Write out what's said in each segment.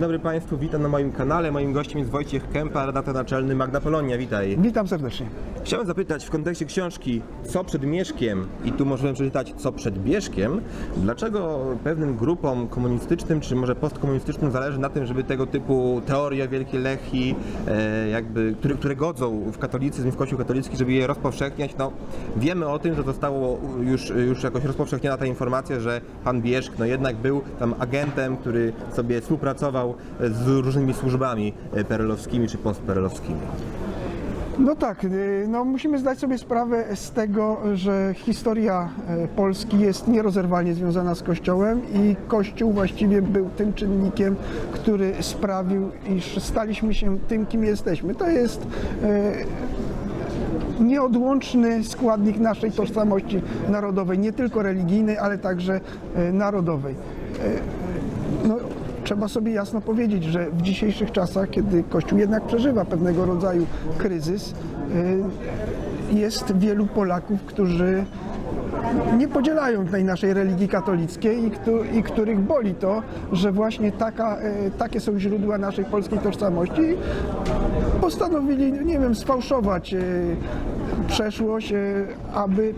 Dobry Państwu, witam na moim kanale. Moim gościem jest Wojciech Kępa, redaktor naczelny Magna Polonia. Witaj. Witam serdecznie. Chciałem zapytać w kontekście książki Co przed Mieszkiem i tu możemy przeczytać Co przed Bieszkiem, dlaczego pewnym grupom komunistycznym czy może postkomunistycznym zależy na tym, żeby tego typu teorie Wielkiej Lechi, e, jakby, które, które godzą w katolicyzm, w Kościół katolicki, żeby je rozpowszechniać. No, wiemy o tym, że zostało już, już jakoś rozpowszechniona ta informacja, że pan Bieszk no jednak był tam agentem, który sobie współpracował z różnymi służbami e, perelowskimi czy postperelowskimi. No tak, y, no musimy zdać sobie sprawę z tego, że historia e, Polski jest nierozerwalnie związana z Kościołem i Kościół właściwie był tym czynnikiem, który sprawił, iż staliśmy się tym, kim jesteśmy. To jest e, nieodłączny składnik naszej tożsamości narodowej, nie tylko religijnej, ale także narodowej. No, trzeba sobie jasno powiedzieć, że w dzisiejszych czasach, kiedy Kościół jednak przeżywa pewnego rodzaju kryzys, y, jest wielu Polaków, którzy nie podzielają tej naszej religii katolickiej i, któ- i których boli to, że właśnie taka, y, takie są źródła naszej polskiej tożsamości. Postanowili, nie wiem, sfałszować y, przeszłość, aby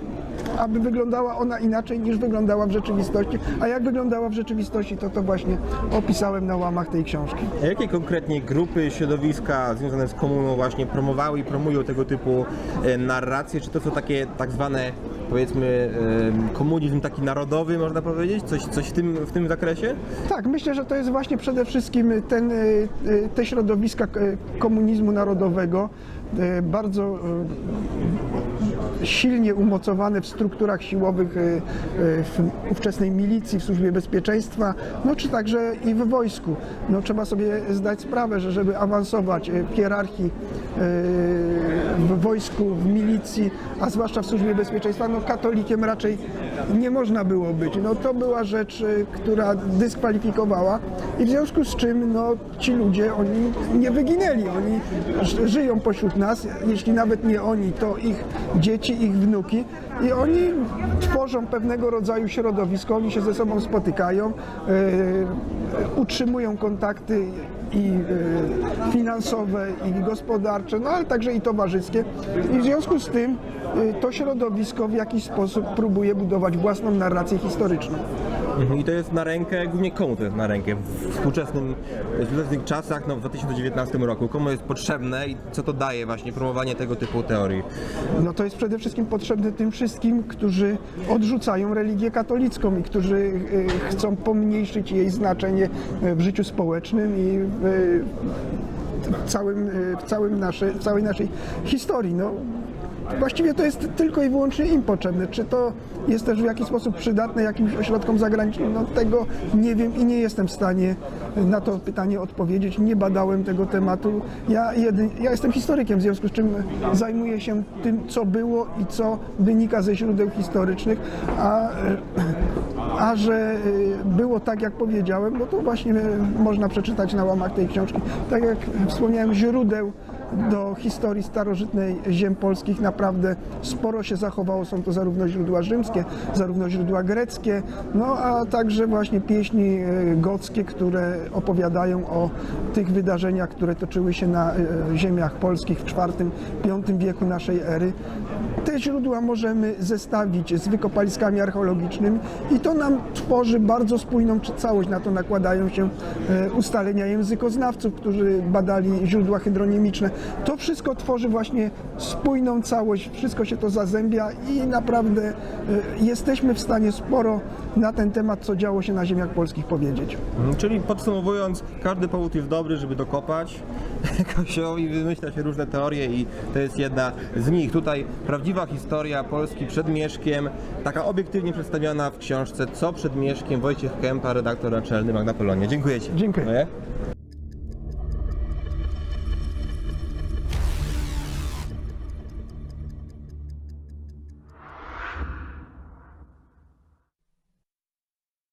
aby wyglądała ona inaczej niż wyglądała w rzeczywistości. A jak wyglądała w rzeczywistości, to to właśnie opisałem na łamach tej książki. A jakie konkretnie grupy, środowiska związane z komuną właśnie promowały i promują tego typu e, narracje? Czy to są takie tak zwane, powiedzmy, e, komunizm taki narodowy, można powiedzieć? Coś, coś w, tym, w tym zakresie? Tak, myślę, że to jest właśnie przede wszystkim ten, y, te środowiska komunizmu narodowego, bardzo silnie umocowane w strukturach siłowych y, y, w ówczesnej milicji, w służbie bezpieczeństwa, no czy także i w wojsku. No, trzeba sobie zdać sprawę, że żeby awansować y, w hierarchii w wojsku, w milicji, a zwłaszcza w służbie bezpieczeństwa, no katolikiem raczej nie można było być. No to była rzecz, która dyskwalifikowała i w związku z czym no, ci ludzie, oni nie wyginęli, oni żyją pośród nas, jeśli nawet nie oni, to ich dzieci, ich wnuki i oni tworzą pewnego rodzaju środowisko, oni się ze sobą spotykają, y, utrzymują kontakty i y, finansowe, i gospodarcze, no ale także i towarzyskie. I w związku z tym y, to środowisko w jakiś sposób próbuje budować własną narrację historyczną. Mhm. I to jest na rękę, głównie komu to jest na rękę w współczesnym, w współczesnych czasach, no w 2019 roku? Komu jest potrzebne i co to daje właśnie promowanie tego typu teorii? No to jest przede wszystkim potrzebne tym wszystkim, którzy odrzucają religię katolicką i którzy y, chcą pomniejszyć jej znaczenie y, w życiu społecznym i w, y, całym, w całym nasze, całej naszej historii. No, właściwie to jest tylko i wyłącznie im potrzebne. Czy to jest też w jakiś sposób przydatne jakimś ośrodkom zagranicznym? No tego nie wiem i nie jestem w stanie na to pytanie odpowiedzieć. Nie badałem tego tematu. Ja, jedy, ja jestem historykiem, w związku z czym zajmuję się tym, co było i co wynika ze źródeł historycznych, a, a że y, było tak, jak powiedziałem, no to właśnie można przeczytać na łamach tej książki. Tak jak wspomniałem, źródeł do historii starożytnej ziem polskich naprawdę sporo się zachowało. Są to zarówno źródła rzymskie, zarówno źródła greckie, no a także właśnie pieśni e, gockie, które opowiadają o tych wydarzeniach, które toczyły się na e, ziemiach polskich w IV-V wieku naszej ery. Te źródła możemy zestawić z wykopaliskami archeologicznymi i to nam tworzy bardzo spójną całość. Na to nakładają się e, ustalenia językoznawców, którzy badali źródła hydronimiczne. To wszystko tworzy właśnie spójną całość, wszystko się to zazębia i naprawdę e, jesteśmy w stanie sporo na ten temat, co działo się na ziemiach polskich powiedzieć. Mhm, Czyli podsumowując, każdy powód jest dobry, żeby dokopać Kościołowi, wymyśla się różne teorie i to jest jedna z nich. Tutaj prawdziwa historia Polski przed Mieszkiem, taka obiektywnie przedstawiona w książce Co przed Mieszkiem, Wojciech Kępa, redaktor naczelny Magna Polonia. Dziękuję Ci. Dziękuję.